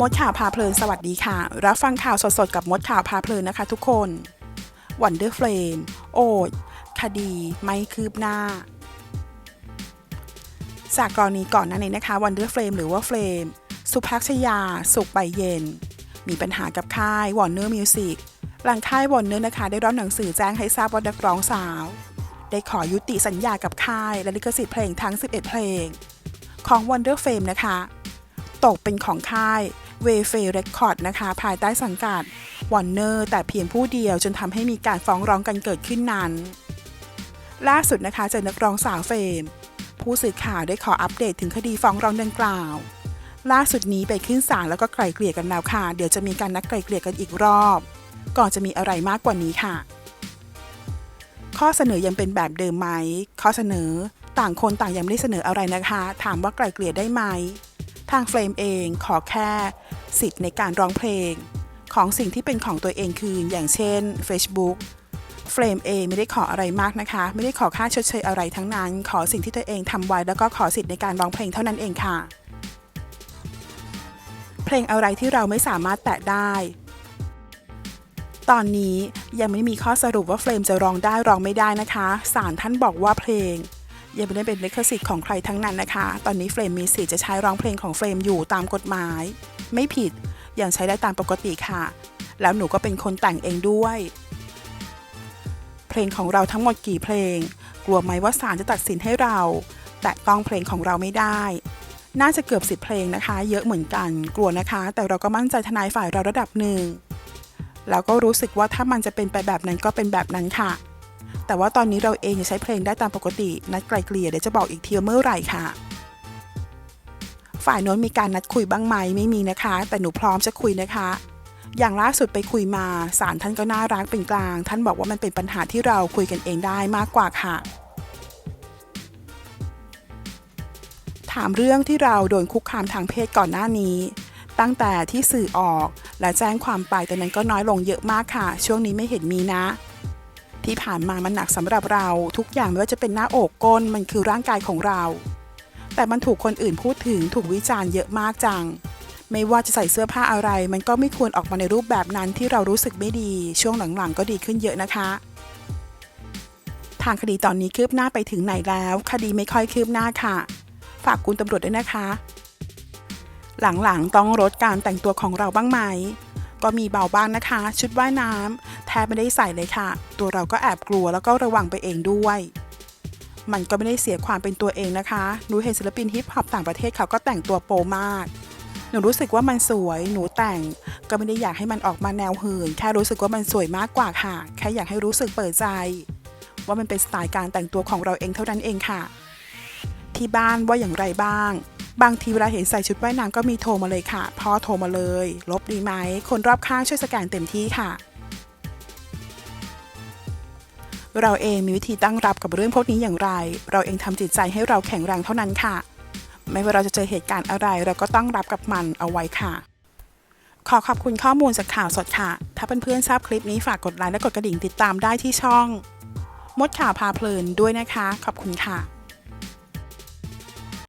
มดข่าวพาเพลินสวัสดีค่ะ รับฟังข่าวสดๆกับมดข่าวพาเพลินนะคะทุกคนวันเดอร์เฟลมโอดคดีไม่คืบหน้า จากกรณีก่อนหน้านี้นะคะวันเดอร์เฟลมหรือว่าเฟลมสุภักชยา สุขใบเย็น มีปัญหากับค่ายวอร์เนอร์มิวสิกหลังค่ายวอร์เนอร์นะคะ ได้รับหนังสือแจ้งให้ทราบว่านักร้องสาว ได้ขอยุติสัญญากับค่ายและลิขสิทธิ์เพลงทั้ง 11 เพลง ของ Wonder Fame นะคะ ตกเป็นของค่าย w a y f a r Record นะคะ ภายใต้สังกัด Warner แต่เพียงผู้เดียวจนทำให้มีการฟ้องร้องกันเกิดขึ้นนั้น ล่าสุดนะคะเจอนักร้องสาวเฟม ผู้สื่อข่าวได้ขออัปเดตถึงคดีฟ้องร้องดังกล่าว ล่าสุดนี้ไปขึ้นศาลแล้วก็ไกล่เกลี่ยกันแล้วค่ะ เดี๋ยวจะมีการนัดไกล่เกลี่ยกันอีกรอบ ก่อนจะมีอะไรมากกว่านี้ค่ะ ข้อเสนอยังเป็นแบบเดิมไหมข้อเสนอต่างคนต่างยังไม่ได้เสนออะไรนะคะ ถามว่าไกล่เกลี่ยได้ไหม ทางเฟรมเองขอแค่สิทธิ์ในการร้องเพลง ของสิ่งที่เป็นของตัวเองคืนอย่างเช่น Facebook เฟรมเองไม่ได้ขออะไรมากนะคะ ไม่ได้ขอค่าชดเชยอะไรทั้งนั้น ขอสิ่งที่ตัวเองทำไว้แล้วก็ขอสิทธิ์ในการร้องเพลงเท่านั้นเองค่ะ เพลงอะไรที่เราไม่สามารถแตะได้ ตอนนี้ยังไม่มีข้อสรุปว่าเฟรมจะร้องได้ร้องไม่ได้นะคะศาลท่านบอกว่าเพลง ยังไม่ได้เป็นลิขสิทธิ์ของใครทั้งนั้นนะคะ ตอนนี้เฟรมมีสิทธิ์จะใช้ร้องเพลงของเฟรมอยู่ตามกฎหมาย ไม่ผิด ยังใช้ได้ตามปกติค่ะ แล้วหนูก็เป็นคนแต่งเองด้วย เพลงของเราทั้งหมดกี่เพลง กลัวไหมว่าศาลจะตัดสินให้เรา แตะต้องเพลงของเราไม่ได้ น่าจะเกือบสิบเพลงนะคะ เยอะเหมือนกัน กลัวนะคะ แต่เราก็มั่นใจทนายฝ่ายเราระดับหนึ่ง แล้วก็รู้สึกว่าถ้ามันจะเป็นไปแบบนั้นก็เป็นแบบนั้นค่ะ แต่ว่าตอนนี้เราเองยังใช้เพลงได้ตามปกติ นัดไกลเกลี่ยเดี๋ยวจะบอกอีกทีเมื่อไหร่ค่ะ ฝ่ายโน้นมีการนัดคุยบ้างไหมไม่มีนะคะ แต่หนูพร้อมจะคุยนะคะ อย่างล่าสุดไปคุยมาศาลท่านก็น่ารักเป็นกลาง ท่านบอกว่ามันเป็นปัญหาที่เราคุยกันเองได้มากกว่าค่ะ ถามเรื่องที่เราโดนคุกคามทางเพศก่อนหน้านี้ตั้งแต่ที่สื่อออกและแจ้งความไปตอนนั้นก็น้อยลงเยอะมากค่ะ ช่วงนี้ไม่เห็นมีนะ ที่ผ่านมามันหนักสำหรับเรา ทุกอย่างไม่ว่าจะเป็นหน้าอกก้นมันคือร่างกายของเรา แต่มันถูกคนอื่นพูดถึงถูกวิจารณ์เยอะมากจัง ไม่ว่าจะใส่เสื้อผ้าอะไร มันก็ไม่ควรออกมาในรูปแบบนั้นที่เรารู้สึกไม่ดี ช่วงหลังๆ ก็ดีขึ้นเยอะนะคะ ทางคดีตอนนี้คืบหน้าไปถึงไหนแล้ว คดีไม่ค่อยคืบหน้าค่ะ ฝากคุณตำรวจด้วยนะคะ หลังๆต้องลดการแต่งตัวของเราบ้างไหมก็มีเบาบ้างนะคะ ชุดว่ายน้ำ แทบไม่ได้ใส่เลยค่ะ ตัวเราก็แอบกลัวแล้วก็ระวังไปเองด้วย มันก็ไม่ได้เสียความเป็นตัวเองนะคะ หนูเห็นศิลปินฮิปฮอปต่างประเทศเขาก็แต่งตัวโปมากหนูรู้สึกว่ามันสวย หนูแต่ง ก็ไม่ได้อยากให้มันออกมาแนวหื่น แค่รู้สึกว่ามันสวยมากกว่าค่ะ แค่อยากให้รู้สึกเปิดใจ ว่ามันเป็นสไตล์การแต่งตัวของเราเองเท่านั้นเองค่ะ ที่บ้านว่าอย่างไรบ้าง บางทีเวลาเห็นใส่ชุดว่ายน้ำก็มีโทรมาเลยค่ะ พ่อโทรมาเลย ลบดีไหม คนรอบข้างช่วยสแกนเต็มที่ค่ะ เราเองมีวิธีตั้งรับกับเรื่องพวกนี้อย่างไร เราเองทำจิตใจให้เราแข็งแรงเท่านั้นค่ะ ไม่ว่าเราจะเจอเหตุการณ์อะไร เราก็ต้องรับกับมันเอาไว้ค่ะ ขอขอบคุณข้อมูลจากข่าวสดค่ะ ถ้าเพื่อนๆทราบคลิปนี้ฝากกดไลค์และกดกระดิ่งติดตามได้ที่ช่อง มดข่าวพาเพลินด้วยนะคะ ขอบคุณค่ะ